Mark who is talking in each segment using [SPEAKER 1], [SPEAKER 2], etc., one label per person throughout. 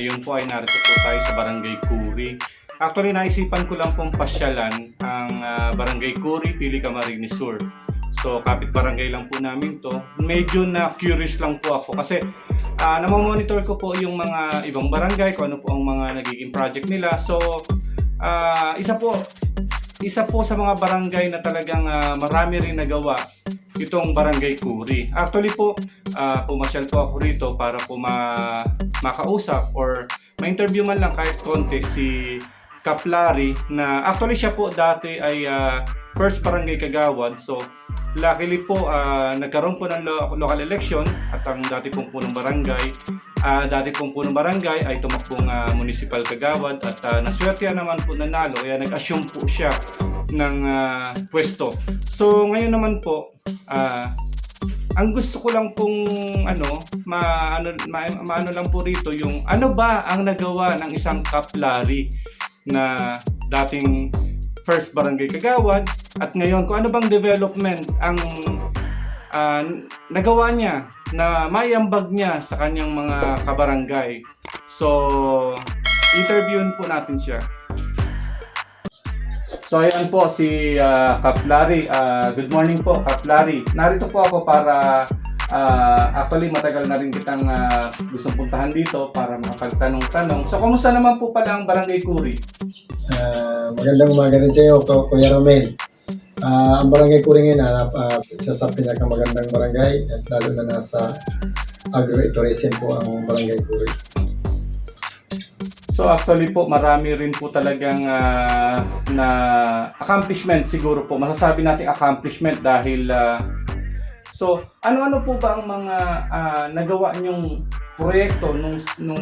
[SPEAKER 1] Ngayon po ay narito po tayo sa Barangay Kuri. Actually, naisipan ko lang pong pasyalan ang ah, Barangay Kuri, Pili Camarines Sur. So, kapit barangay lang po namin to. Medyo na curious lang po ako kasi uh, namamonitor ko po yung mga ibang barangay, kung ano po ang mga nagiging project nila. So, ah, isa po, isa po sa mga barangay na talagang ah, marami rin nagawa itong Barangay Kuri. Actually po, ah, pumasyal po ako rito para po ma makausap or ma-interview man lang kahit konti si Kaplari na actually siya po dati ay ah, first barangay kagawad. So, luckily po ah, nagkaroon po ng lo- local election at ang dati pong punong barangay ah, dati pong punong barangay ay tumakbong ah, municipal kagawad at uh, naswertihan naman po nanalo kaya nag-assume po siya ng ah, pwesto. So ngayon naman po ah, ang gusto ko lang pong ano, ma, ano, ma, maano lang po rito yung ano ba ang nagawa ng isang kaplari na dating first barangay kagawad at ngayon kung ano bang development ang ah, nagawa niya na maiambag niya sa kanyang mga kabarangay. So, interviewin po natin siya. So ayan po si ah, Kaplari. Ah, good morning po Kaplari. Narito po ako para ah, actually matagal na rin kitang ah, gustong puntahan dito para makapagtanong-tanong. So kumusta naman po pala ang Barangay Kuri?
[SPEAKER 2] Ah, magandang umaga din sa iyo, Ku- Kuya Romel. Ah, ang barangay Kuringin, hanap ah, isa sa pinakamagandang barangay at lalo na nasa agro-tourism po ang barangay Kuring.
[SPEAKER 1] So actually po marami rin po talagang ah, na accomplishment siguro po. Masasabi natin accomplishment dahil ah, So, ano-ano po ba ang mga ah, nagawa niyong proyekto nung nung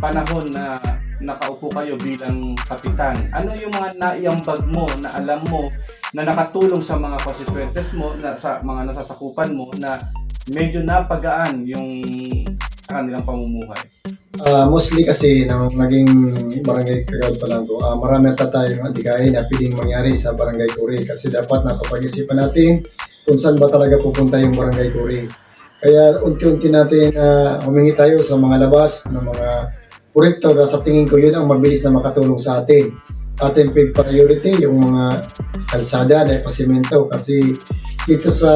[SPEAKER 1] panahon na nakaupo kayo bilang kapitan? Ano yung mga naiambag mo na alam mo na nakatulong sa mga constituentes mo, na sa mga nasasakupan mo na medyo napagaan yung kanilang pamumuhay?
[SPEAKER 2] Ah, mostly kasi nang naging barangay kagawad pa lang ko, ah, marami ata tayong adikain na pwedeng mangyari sa barangay Kuri kasi dapat napapag-isipan natin kung saan ba talaga pupunta yung barangay Kuri. Kaya unti-unti natin ah, humingi tayo sa mga labas ng mga proyekto na sa tingin ko yun ang mabilis na makatulong sa atin. Ating big priority yung mga kalsada na pasimento kasi dito sa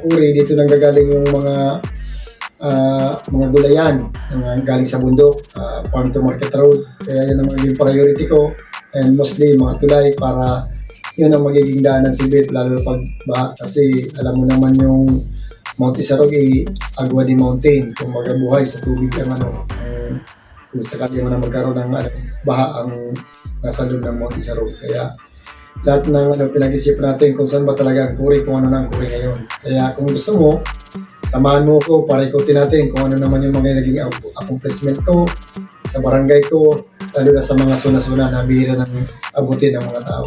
[SPEAKER 2] Kuri, dito nanggagaling yung mga ah, mga gulayan na galing sa bundok, ah, farm to market road. Kaya yan ang magiging priority ko and mostly mga tulay para yun ang magiging daanan si Bit lalo pag baha kasi alam mo naman yung Mount Isarog ay agwa di mountain kung magabuhay sa tubig ang ano ang- kung sakali mo na magkaroon ng ano, baha ang nasa loob ng Mount Isarog kaya lahat ng ano, pinag-isipan natin kung saan ba talaga ang kuri, kung ano na ang kuri ngayon. Kaya kung gusto mo, samahan mo ko para ikutin natin kung ano naman yung mga naging ac- accomplishment ko sa barangay ko, lalo na sa mga suna-suna na bihira ng abutin ng mga tao.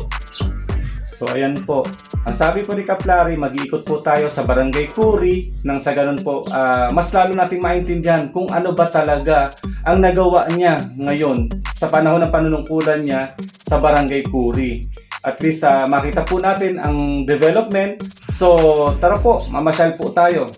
[SPEAKER 1] So ayan po. Ang sabi po ni Kaplari, mag-iikot po tayo sa Barangay Kuri nang sa ganun po ah, mas lalo nating maintindihan kung ano ba talaga ang nagawa niya ngayon sa panahon ng panunungkulan niya sa Barangay Kuri. At least ah, makita po natin ang development. So tara po, mamasyal po tayo.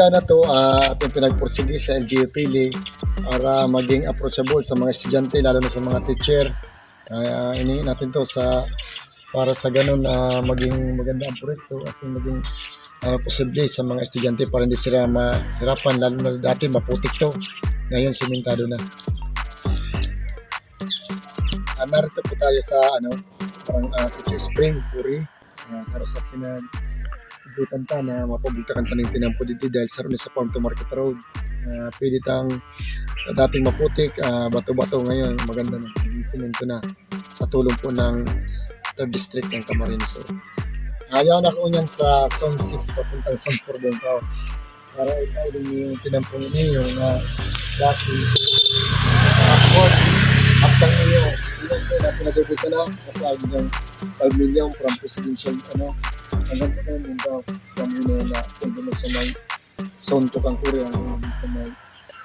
[SPEAKER 2] Daan na to, uh, ating pinagpursige sa LGU Pili para maging approachable sa mga estudyante, lalo na sa mga teacher. Uh, iniin natin to sa para sa ganun na maging maganda ang proyekto kasi maging ano posible sa mga estudyante para hindi sila mahirapan lalo na dati maputik to. Ngayon simentado na. Uh, narito po tayo sa ano parang uh, sa Spring Puri. Uh, sa sa pinag ibutan ta na mapabultakan pa ng tinampo dito dahil sa sa farm to market road. Uh, pwede tang sa dating maputik ah, bato-bato ngayon. Maganda na. Semento na sa tulong po ng 3rd district ng Camarines Sur. Ayaw na ko niyan sa Zone 6 papuntang Zone 4 doon pa. Para ikaw din yung tinampong ini yung uh, dati uh, Aptang niyo, ilan ko na ka na sa 5 million, 5 million from presidential ano, hanggang pa kayo mong from yun na pwede na sa may zone to kang Korea, hanggang sa may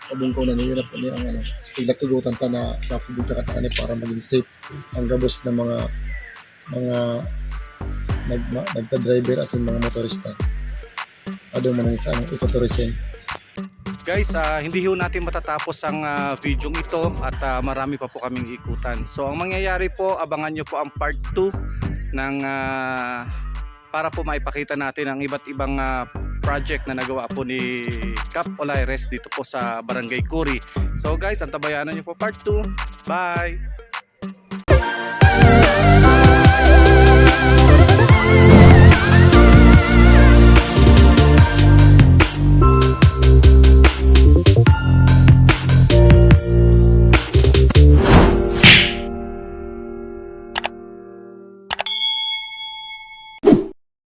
[SPEAKER 2] kabungko na nihirap kami ang ano, paglakugutan ta na kapag ka kataani para maging safe ang gabos ng mga mga nag, ma- nagpa-driver as in mga motorista. Ado man sa ano, ituturism.
[SPEAKER 1] Guys, ah, hindi ho natin matatapos ang ah, video ito at ah, marami pa po kaming ikutan. So ang mangyayari po, abangan nyo po ang part 2 ng ah, para po maipakita natin ang iba't ibang ah, project na nagawa po ni Cap Olaires dito po sa Barangay Curi. So guys, antabayanan nyo po part 2. Bye!